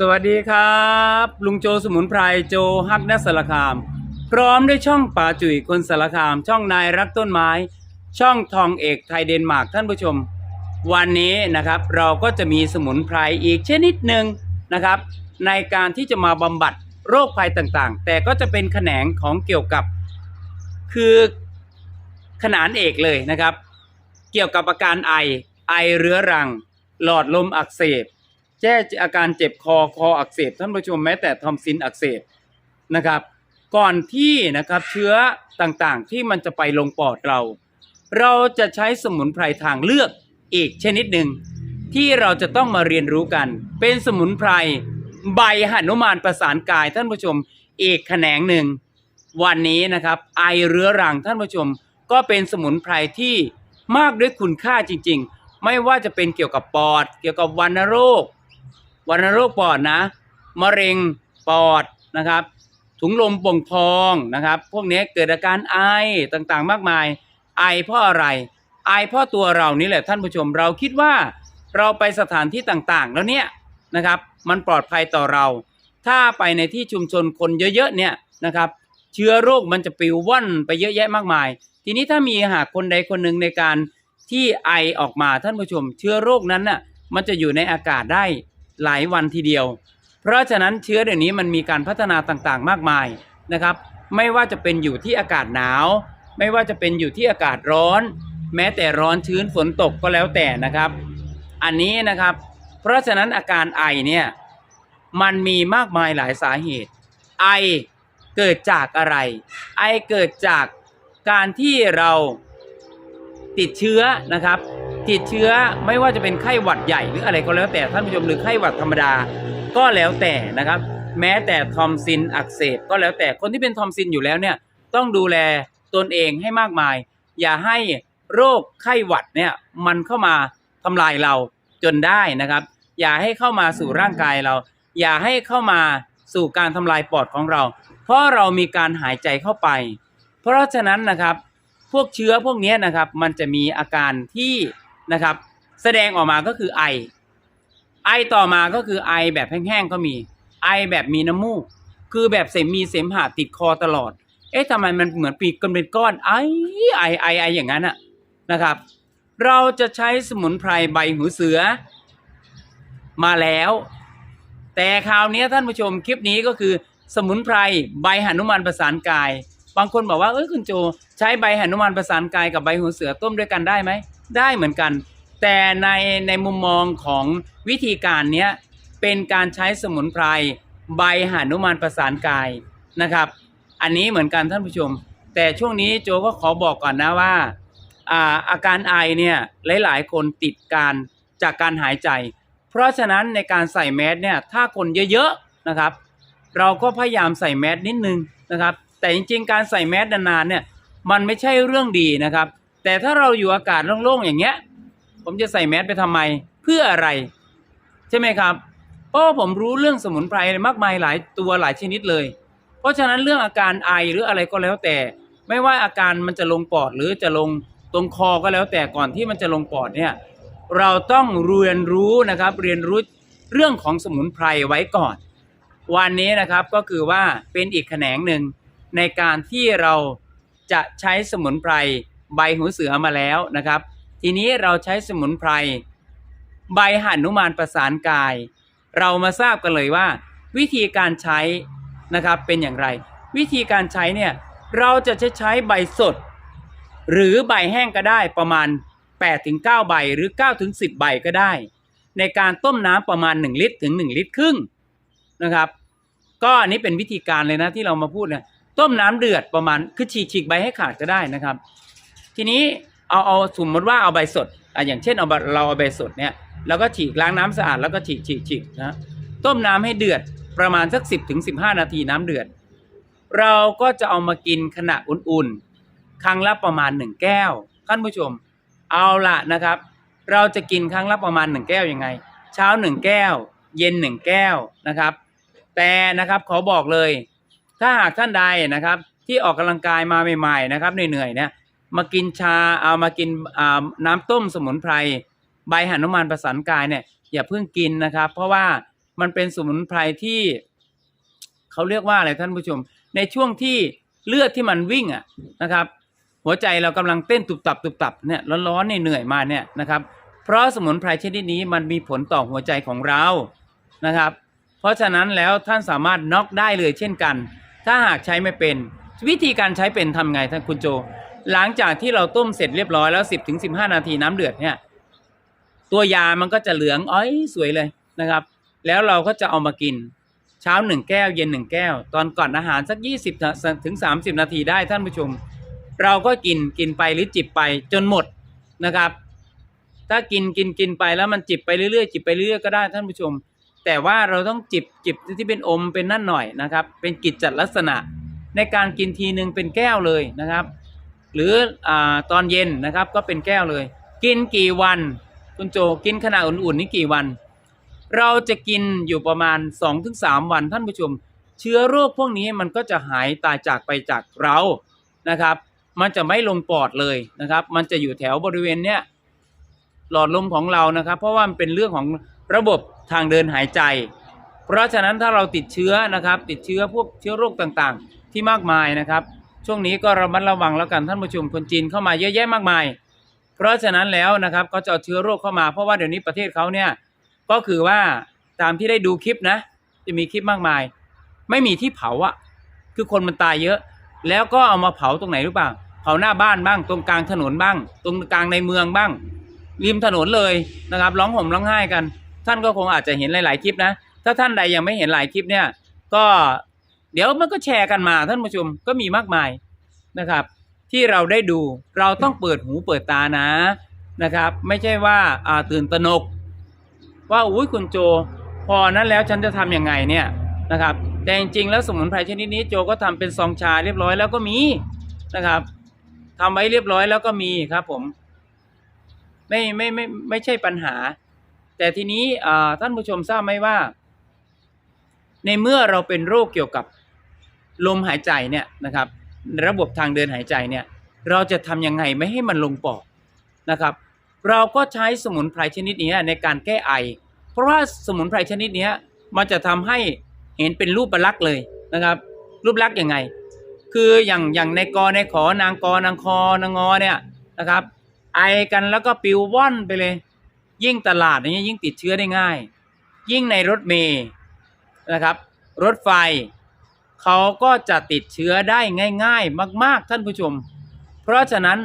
สวัสดีครับ ลุงโจสมุนไพรโจฮักนัสสารคาม พร้อมด้วยช่องป่าจุ๋ยคนสารคาม ช่องนายรักต้นไม้ ช่องทองเอกไทยเดนมาร์กท่านผู้ชม วันนี้นะครับเราก็จะมีสมุนไพรอีกชนิดหนึ่งนะครับ ในการที่จะมาบำบัดโรคภัยต่างๆ แต่ก็จะเป็นแขนงของเกี่ยวกับ คือขนานเอกเลยนะครับ เกี่ยวกับอาการไอไอเรื้อรัง หลอดลมอักเสบ แก้อาการเจ็บคอคออักเสบท่านผู้ชมแม้แต่ทอมซินอักเสบนะครับ ก่อนที่นะครับเชื้อต่างๆที่มันจะไปลงปอดเรา เราจะใช้สมุนไพรทางเลือกอีกชนิดหนึ่งที่เราจะต้องมาเรียนรู้กัน เป็นสมุนไพรใบหนุมานประสานกายท่านผู้ชมอีกแขนงหนึ่ง วันนี้นะครับไอเรื้อรังท่านผู้ชม ก็เป็นสมุนไพรที่มากด้วยคุณค่าจริง ๆ ไม่ว่าจะเป็นเกี่ยวกับปอด เกี่ยวกับวัณโรค วัณโรคปอดนะมะเร็งปอดนะครับ ถุงลมโป่งพองนะครับ พวกนี้เกิดอาการไอต่างๆ มากมาย ไอเพราะอะไร ไอเพราะตัวเรานี่แหละท่านผู้ชมเราคิดว่าเราไปสถานที่ต่างๆ แล้วเนี่ยนะครับมันปลอดภัยต่อเรา ถ้าไปในที่ชุมชนคนเยอะๆเนี่ยนะครับ เชื้อโรคมันจะปิวว่อนไปเยอะแยะมากมาย ทีนี้ถ้ามีหากคนใดคนหนึ่งในการที่ไอออกมาท่านผู้ชม เชื้อโรคนั้นน่ะมันจะอยู่ในอากาศได้ หลายวันทีเดียว เพราะฉะนั้นเชื้อเดี๋ยวนี้มันมีการพัฒนาต่างๆ มากมายนะครับ ไม่ว่าจะเป็นอยู่ที่อากาศหนาว ไม่ว่าจะเป็นอยู่ที่อากาศร้อน แม้แต่ร้อนชื้นฝนตกก็แล้วแต่นะครับ อันนี้นะครับ เพราะฉะนั้นอาการไอเนี่ยมันมีมากมายหลายสาเหตุ ไอเกิดจากอะไร ไอเกิดจากการที่เราติดเชื้อนะครับ ติดเชื้อไม่ว่าจะเป็นไข้หวัดใหญ่หรืออะไรก็แล้วแต่ท่านผู้ชมหรือไข้หวัดธรรมดาก็แล้วแต่นะครับ แม้แต่ทอมซินอักเสบก็แล้วแต่คนที่เป็นทอมซินอยู่แล้วเนี่ยต้องดูแลตนเองให้มากมาย อย่าให้โรคไข้หวัดเนี่ยมันเข้ามาทำลายเราจนได้นะครับ อย่าให้เข้ามาสู่ร่างกายเรา อย่าให้เข้ามาสู่การทำลายปอดของเรา เพราะเรามีการหายใจเข้าไป เพราะฉะนั้นนะครับ พวกเชื้อพวกนี้นะครับ มันจะมีอาการที่ นะครับ แสดงออกมาก็คือไอ ไอต่อมาก็คือไอแบบแห้งๆก็มี ไอแบบมีน้ำมูก คือแบบเสมมีเสมหะติดคอตลอด เอ๊ะทำไมมันเหมือนปีกกันเป็นก้อนไอไอไอไออย่างนั้นอะนะครับ เราจะใช้สมุนไพรใบหูเสือมาแล้ว แต่คราวนี้ท่านผู้ชมคลิปนี้ก็คือสมุนไพรใบหนุมานประสานกาย บางคนบอกว่าเอ้ยคุณโจ ใช้ใบหนุมานประสานกายกับใบหูเสือต้มด้วยกันได้ไหม ได้เหมือนกัน แต่ในในมุมมองของวิธีการเนี้ยเป็นการใช้สมุนไพรใบหานุมานประสานกายนะครับ อันนี้เหมือนกันท่านผู้ชม แต่ช่วงนี้โจก็ขอบอกก่อนนะว่าอาอาการไอเนี่ยหลาย ๆ คนติดการจากการหายใจ เพราะฉะนั้นในการใส่แมสเนี่ยถ้าคนเยอะ ๆ นะครับ เราก็พยายามใส่แมสนิดนึงนะครับ แต่จริง ๆ การใส่แมสนานๆเนี่ยมันไม่ใช่เรื่องดีนะครับ แต่ถ้าเราอยู่อากาศโล่งๆอย่างเงี้ย ผมจะใส่แมสไปทำไม เพื่ออะไร ใช่ไหมครับ เพราะผมรู้เรื่องสมุนไพรมากมายหลายตัวหลายชนิดเลย เพราะฉะนั้นเรื่องอาการไอหรืออะไรก็แล้วแต่ ไม่ว่าอาการมันจะลงปอดหรือจะลงตรงคอก็แล้วแต่ก่อนที่มันจะลงปอดเนี่ยเราต้องเรียนรู้นะครับ เรียนรู้เรื่องของสมุนไพรไว้ก่อน วันนี้นะครับก็คือว่าเป็นอีกแขนงหนึ่งในการที่เราจะใช้สมุนไพร ใบหูเสือมาแล้วนะครับ ทีนี้เราใช้สมุนไพร ใบหนุมานประสานกาย เรามาทราบกันเลยว่า วิธีการใช้นะครับเป็นอย่างไร วิธีการใช้เนี่ยเราจะใช้ใช้ใบสด หรือใบแห้งก็ได้ประมาณ 8-9 ใบหรือ 9-10 ใบก็ได้ ในการต้มน้ำประมาณ 1 ลิตรถึง 1 ลิตรครึ่งนะครับก็อันนี้เป็นวิธีการเลยนะที่เรามาพูดเนี่ยต้มน้ำเดือดประมาณคือฉีกฉีกใบให้ขาดก็ได้นะครับ ทีนี้เอาเอาสมมติว่าเอาใบสดอะอย่างเช่นเอาเราเอาใบสดเนี่ยแล้วก็ฉีกล้างน้ำสะอาดแล้วก็ฉีกฉีกฉีกนะต้มน้ำให้เดือดประมาณสัก 10ถึง15 นาทีน้ำเดือด เราก็จะเอามากินขณะอุ่นๆ ครั้งละประมาณ 1 แก้วท่านผู้ชม เอาละนะครับ เราจะกินครั้งละประมาณ 1 แก้วยังไง เช้า 1 แก้ว เย็น 1 แก้วนะครับ แต่นะครับขอบอกเลย ถ้าหากท่านใดนะครับ ที่ออกกำลังกายมาใหม่ๆนะครับเหนื่อยๆเนี่ย มากินชาเอามากินน้ำต้มสมุนไพร ใบหนุมานประสานกายเนี่ยอย่าเพิ่งกินนะครับ เพราะว่ามันเป็นสมุนไพรที่เขาเรียกว่าอะไรท่านผู้ชม ในช่วงที่เลือดที่มันวิ่งอะนะครับ หัวใจเรากำลังเต้นตุบตับตุบตับเนี่ยร้อนๆเหนื่อยๆมาเนี่ยนะครับ เพราะสมุนไพรชนิดนี้มันมีผลต่อหัวใจของเรานะครับ เพราะฉะนั้นแล้วท่านสามารถน็อกได้เลยเช่นกัน ถ้าหากใช้ไม่เป็น วิธีการใช้เป็นทำไงท่านคุณโจ หลังจากที่เราต้มเสร็จเรียบร้อยแล้ว10ถึง15นาทีน้ำเดือดเนี่ย ตัวยามันก็จะเหลืองอ้อยสวยเลยนะครับ แล้วเราก็จะเอามากิน เช้าหนึ่งแก้ว เย็นหนึ่งแก้ว ตอนก่อนอาหารสัก20ถึง30นาทีได้ท่านผู้ชม เราก็กินกินไปหรือจิบไปจนหมดนะครับ ถ้ากินกินกินไปแล้วมันจิบไปเรื่อยๆจิบไปเรื่อยๆก็ได้ท่านผู้ชม แต่ว่าเราต้องจิบจิบที่เป็นอมเป็นนั่นหน่อยนะครับ เป็นกิจจัดลักษณะ ในการกินทีหนึ่งเป็นแก้วเลยนะครับ หรืออตอนเย็นนะครับก็เป็นแก้วเลย กินกี่วันคุณโจกินขนาดอุ่นๆนี่กี่วัน เราจะกินอยู่ประมาณ 2-3 วันท่านผู้ชม เชื้อโรคพวกนี้มันก็จะหายตายจากไปจากเรานะครับ มันจะไม่ลงปอดเลยนะครับ มันจะอยู่แถวบริเวณเนี้ยหลอดลมของเรานะครับ เพราะว่ามันเป็นเรื่องของระบบทางเดินหายใจ เพราะฉะนั้นถ้าเราติดเชื้อนะครับ ติดเชื้อพวกเชื้อโรคต่างๆ ที่มากมายนะครับ ช่วงนี้ก็ระมัดระวังแล้วกันท่านผู้ชมคนจีนเข้ามาเยอะแยะมากมาย เพราะฉะนั้นแล้วนะครับก็จะเอาเชื้อโรคเข้ามาเพราะว่าเดี๋ยวนี้ประเทศเขาเนี่ยก็คือว่าตามที่ได้ดูคลิปนะ จะมีคลิปมากมาย ไม่มีที่เผาอะคือคนมันตายเยอะ แล้วก็เอามาเผาตรงไหนรู้เปล่าเผาหน้าบ้านบ้าง ตรงกลางถนนบ้าง ตรงกลางในเมืองบ้าง ริมถนนเลยนะครับ ร้องห่มร้องไห้กัน ท่านก็คงอาจจะเห็นหลาย ๆ คลิปนะ ถ้าท่านใดยังไม่เห็นหลายคลิปเนี่ย ก็ เดี๋ยวมันก็แชร์กันมาท่านผู้ชมก็มีมากมายนะครับ ที่เราได้ดูเราต้องเปิดหูเปิดตานะนะครับ ไม่ใช่ว่าตื่นตระหนก ว่าอุ้ยคุณโจ พอนั้นแล้วฉันจะทำยังไงเนี่ยนะครับ แต่จริงๆแล้วสมุนไพรชนิดนี้โจก็ทำเป็นซองชาเรียบร้อยแล้วก็มีนะครับทำไว้เรียบร้อยแล้วก็มีครับผมไม่ไม่ไม่ไม่ใช่ปัญหา แต่ทีนี้ท่านผู้ชมทราบไหมว่า ในเมื่อเราเป็นโรคเกี่ยวกับ ลมหายใจเนี่ยนะครับระบบทางเดินหายใจเนี่ยเราจะทำยังไงไม่ให้มันลงปอดนะครับ เราก็ใช้สมุนไพรชนิดนี้ในการแก้ไอ เพราะว่าสมุนไพรชนิดนี้มันจะทำให้เห็นเป็นรูปลักษณ์เลยนะครับ รูปลักษณ์ยังไง คืออย่างอย่างในกอในขอนางกอนางคอนางงอเนี่ยนะครับ ไอกันแล้วก็ปิวว่อนไปเลย ยิ่งตลาดอย่างเงี้ยยิ่งติดเชื้อได้ง่าย ยิ่งในรถเมย์นะครับ รถไฟ เขาก็จะติดเชื้อได้ง่าย ๆ มาก ๆ ท่านผู้ชม เพราะฉะนั้น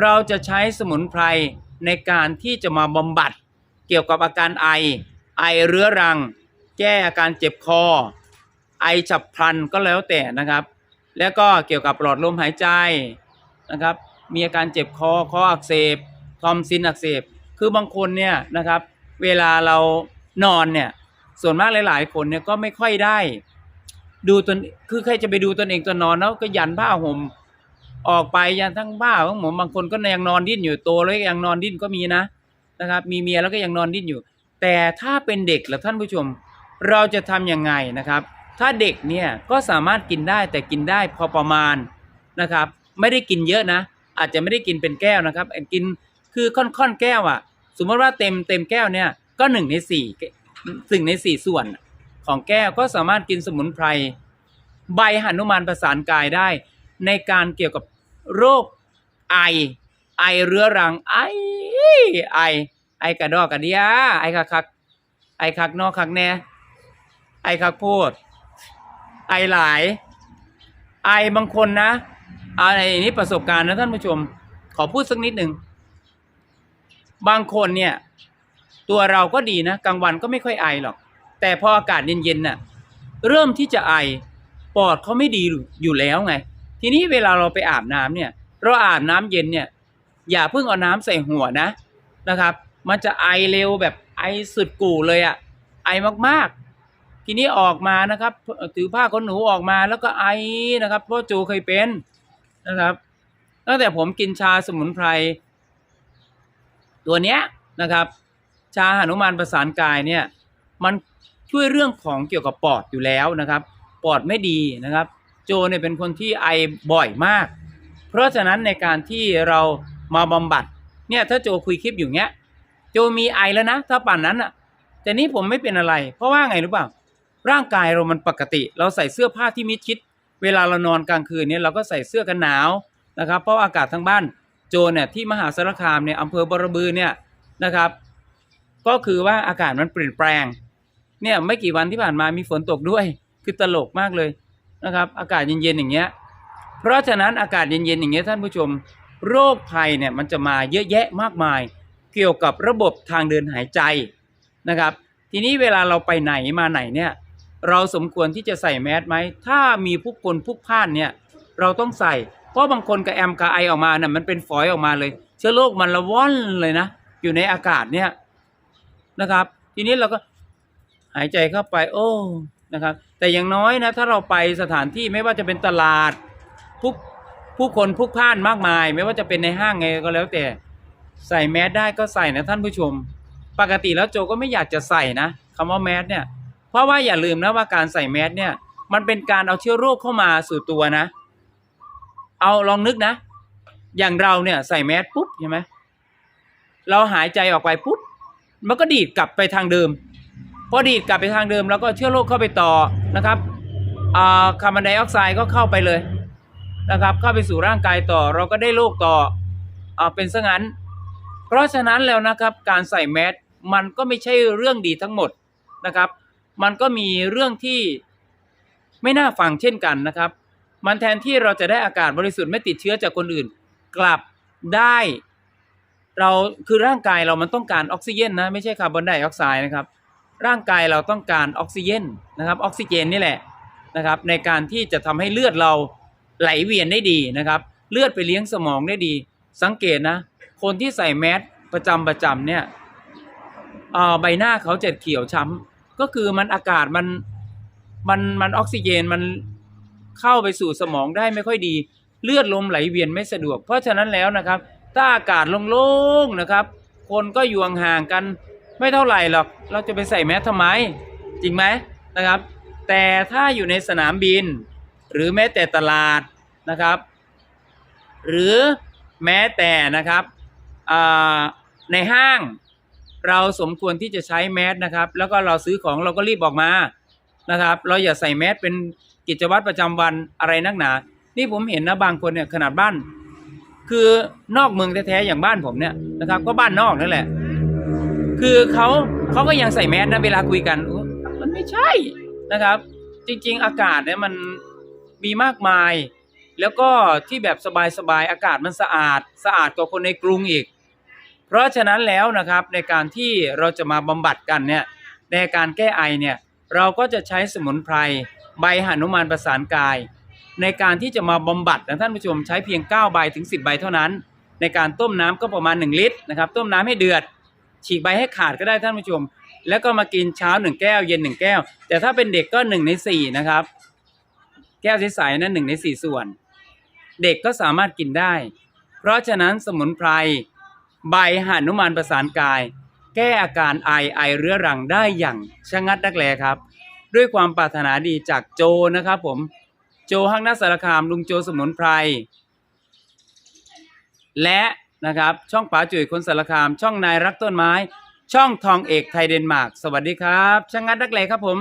เราจะใช้สมุนไพรในการที่จะมาบำบัด เกี่ยวกับอาการไอ ไอเรื้อรัง แก้อาการเจ็บคอ ไอฉับพลันก็แล้วแต่นะครับ แล้วก็เกี่ยวกับหลอดลมหายใจนะครับ มีอาการเจ็บคอคออักเสบทอมซินอักเสบ คือบางคนเนี่ยนะครับ เวลาเรานอนเนี่ยส่วนมากหลาย ๆ คนเนี่ยก็ไม่ค่อยได้ ดูตนคือใครจะไปดูตนเองตอนนอนแล้วก็ยันผ้าห่มออกไปยันทั้งผ้าของผมบางคนก็ยังนอนดิ้นอยู่โตแล้วก็ยังนอนดิ้นก็มีนะนะครับ มีเมียแล้วก็ยังนอนดิ้นอยู่ แต่ถ้าเป็นเด็กแล้วท่านผู้ชม เราจะทำยังไงนะครับ ถ้าเด็กเนี่ยก็สามารถกินได้แต่กินได้พอประมาณนะครับ ไม่ได้กินเยอะนะ อาจจะไม่ได้กินเป็นแก้วนะครับกินคือค่อนๆแก้วอะ่ะ สมมติว่าเต็มเต็มแก้วเนี่ยก็หนึ่งในสี่สิ่งในสี่ส่วน ของแก้วก็สามารถกินสมุนไพร ใบหนุมานประสานกายได้ ในการเกี่ยวกับโรคไอ ไอเรื้อรัง ไอ ไอ ไอกระดอกกระเดียไอคักคักไอคักนอกคักแน่ไอคักโพดไอหลาย ไอบางคนนะอะไรนี้ประสบการณ์นะท่านผู้ชม ขอพูดสักนิดหนึ่งบางคนเนี่ย ตัวเราก็ดีนะกลางวันก็ไม่ค่อยไอหรอก แต่พออากาศเย็นๆน่ะเริ่มที่จะไอปอดเขาไม่ดีอยู่แล้วไง ทีนี้เวลาเราไปอาบน้ำเนี่ย เราอาบน้ำเย็นเนี่ย อย่าเพิ่งเอาน้ำใส่หัวนะนะครับ มันจะไอเร็วแบบไอสุดกู่เลยอะไอมากๆ ทีนี้ออกมานะครับ ถือผ้าขนหนูออกมาแล้วก็ไอนะครับเพราะโจเคยเป็นนะครับตั้งแต่ผมกินชาสมุนไพร ตัวเนี้ยนะครับ ชาหนุมานประสานกายเนี่ย มัน ช่วยเรื่องของเกี่ยวกับปอดอยู่แล้วนะครับ ปอดไม่ดีนะครับ โจเนี่ยเป็นคนที่ไอบ่อยมาก เพราะฉะนั้นในการที่เรามาบำบัดเนี่ยถ้าโจคุยคลิปอยู่เงี้ย โจมีไอแล้วนะ ถ้าป่านนั้นอะแต่นี้ผมไม่เป็นอะไร เพราะว่าไงรู้เปล่าร่างกายเรามันปกติ เราใส่เสื้อผ้าที่มิดชิด เวลาเรานอนกลางคืนเนี่ยเราก็ใส่เสื้อกันหนาวนะครับ เพราะอากาศทั้งบ้านโจเนี่ยที่มหาสารคามเนี่ยอำเภอบรบือเนี่ยนะครับ ก็คือว่าอากาศมันเปลี่ยนแปลง เนี่ยไม่กี่วันที่ผ่านมามีฝนตกด้วย คือตลกมากเลยนะครับ อากาศเย็นๆอย่างเงี้ย เพราะฉะนั้นอากาศเย็นๆอย่างเงี้ยท่านผู้ชม โรคภัยเนี่ยมันจะมาเยอะแยะมากมาย เกี่ยวกับระบบทางเดินหายใจนะครับ ทีนี้เวลาเราไปไหนมาไหนเนี่ยเราสมควรที่จะใส่แมสไหม ถ้ามีผู้คนพลุกพล่านเนี่ยเราต้องใส่ เพราะบางคนกับแอมกับไอออกมาเนี่ยมันเป็นฝอยออกมาเลย เชื้อโรคมันละว่อนเลยนะ อยู่ในอากาศเนี่ยนะครับ ทีนี้เราก็ หายใจเข้าไป โอ้นะครับแต่อย่างน้อยนะถ้าเราไปสถานที่ไม่ว่าจะเป็นตลาดผู้ผู้คนพลุกพ่านมากมาย ไม่ว่าจะเป็นในห้างไงก็แล้วแต่ใส่แมสได้ก็ใส่นะท่านผู้ชม ปกติแล้วโจก็ไม่อยากจะใส่นะคำว่าแมสเนี่ยเพราะว่าอย่าลืมนะว่าการใส่แมสเนี่ยมันเป็นการเอาเชื้อโรคเข้ามาสู่ตัวนะ เอาลองนึกนะ อย่างเราเนี่ยใส่แมสปุ๊บใช่ไหมเราหายใจออกไปปุ๊บมันก็ดีดกลับไปทางเดิม พอดีดกลับไปทางเดิมแล้วก็เชื้อโรคเข้าไปต่อนะครับคาร์บอนไดออกไซด์ก็เข้าไปเลยนะครับ เข้าไปสู่ร่างกายต่อเราก็ได้โรคต่ออเป็นซะงั้น เพราะฉะนั้นแล้วนะครับการใส่แมสมันก็ไม่ใช่เรื่องดีทั้งหมดนะครับ มันก็มีเรื่องที่ไม่น่าฟังเช่นกันนะครับ มันแทนที่เราจะได้อากาศบริสุทธิ์ไม่ติดเชื้อจากคนอื่น กลับได้เราคือร่างกายเรามันต้องการออกซิเจนนะไม่ใช่คาร์บอนไดออกไซด์นะครับ ร่างกายเราต้องการออกซิเจนนะครับออกซิเจนนี่แหละนะครับในการที่จะทำให้เลือดเราไหลเวียนได้ดีนะครับ เลือดไปเลี้ยงสมองได้ดี สังเกตนะ คนที่ใส่แมสประจำประจำเนี่ยออใบหน้าเขาจะเขียวช้ำก็คือมันอากาศมันมันมันออกซิเจนมันเข้าไปสู่สมองได้ไม่ค่อยดี เลือดลมไหลเวียนไม่สะดวก เพราะฉะนั้นแล้วนะครับ ถ้าอากาศโล่งๆนะครับ คนก็อยู่ห่างๆกัน ไม่เท่าไหร่หรอกเราจะไปใส่แมสทำไม จริงไหมนะครับ แต่ถ้าอยู่ในสนามบิน หรือแม้แต่ตลาดนะครับ หรือแม้แต่นะครับในห้างเราสมควรที่จะใช้แมสนะครับ แล้วก็เราซื้อของเราก็รีบออกมานะครับ เราอย่าใส่แมสเป็นกิจวัตรประจำวันอะไรนักหนา นี่ผมเห็นนะบางคนเนี่ยขนาดบ้าน คือนอกเมืองแท้ๆอย่างบ้านผมเนี่ยนะครับ ก็บ้านนอกนั่นแหละ คือเขาเขาก็ยังใส่แมสนะเวลาคุยกัน มันไม่ใช่นะครับ จริง ๆ อากาศเนี่ยมันมีมากมาย แล้วก็ที่แบบสบายๆอากาศมันสะอาดสะอาดกว่าคนในกรุงอีก เพราะฉะนั้นแล้วนะครับในการที่เราจะมาบำบัดกันเนี่ยในการแก้ไอเนี่ยเราก็จะใช้สมุนไพรใบหนุมานประสานกาย ในการที่จะมาบำบัดนะท่านผู้ชมใช้เพียง 9 ใบถึง 10 ใบเท่านั้น ในการต้มน้ำก็ประมาณ 1 ลิตรนะครับต้มน้ำให้เดือด ฉีกใบให้ขาดก็ได้ท่านผู้ชม แล้วก็มากินเช้า1แก้ว เย็น1แก้ว แต่ถ้าเป็นเด็กก็1ใน4นะครับ แก้วใสๆนั้น1ใน4ส่วน เด็กก็สามารถกินได้ เพราะฉะนั้นสมุนไพรใบหานุมานประสานกาย แก้อาการไอไอเรื้อรังได้อย่างชะงัดนักแลครับ ด้วยความปรารถนาดีจากโจนะครับผมโจฮักนักสารคามลุงโจสมุนไพรและ นะครับ ช่องป๋าจุ๋ยคนสารคาม ช่องนายรักต้นไม้ ช่องทองเอกไทยเดนมาร์ก สวัสดีครับช่างงัดนักเลครับผม